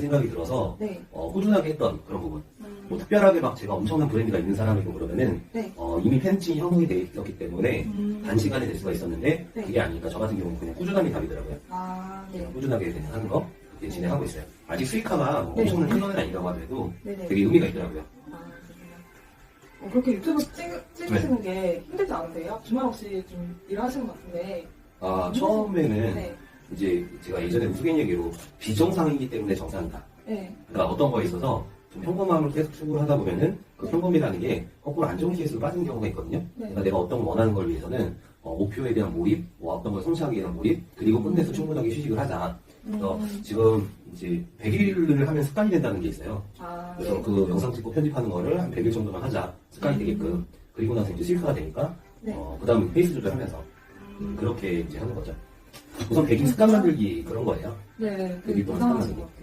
생각이 들어서 네. 어, 꾸준하게 했던 그런 부분. 음, 뭐 특별하게 막 제가 엄청난 브랜드가 있는 사람이고 그러면은 네. 어, 이미 팬층이 형성이 돼 있었기 때문에 음, 단시간에 될 수가 있었는데 네. 그게 아니니까 저 같은 경우는 그냥 꾸준함이 답이더라고요. 아, 네. 꾸준하게 그냥 하는 거 그렇게 진행하고 있어요. 아직 수익화가 뭐 네. 엄청난 큰 거는 아니라고 하더라도 네 네. 되게 의미가 있더라고요. 아. 어, 그렇게 유튜브 찍, 찍으시는 게 힘들지 않으세요? 주말 없이 좀 일하시는 것 같은데. 아 처음에는 네. 이제 제가 예전에 우스갯 얘기로 비정상이기 때문에 정상이다. 네. 그러니까 어떤 거에 있어서 좀 평범함을 계속 추구를 하다 보면은 그 평범이라는 게 거꾸로 안 좋은 케이스로 빠지는 경우가 있거든요. 네. 그러니까 내가 어떤 걸 원하는 걸 위해서는 어, 목표에 대한 몰입, 뭐 어떤 걸 성취하기 위한 몰입, 그리고 끝내서 충분하게 휴식을 하자. 그래서 음, 지금 이제 100일을 하면 습관이 된다는 게 있어요. 아, 그래서 네. 그 영상 찍고 편집하는 거를 한 100일 정도만 하자. 습관이 되게끔. 그리고 나서 이제 실수가 되니까, 네. 어, 그 다음에 페이스 조절하면서 음, 그렇게 이제 하는 거죠. 우선 100일 습관 만들기 그런 거예요. 네, 상상이. 것 같아요.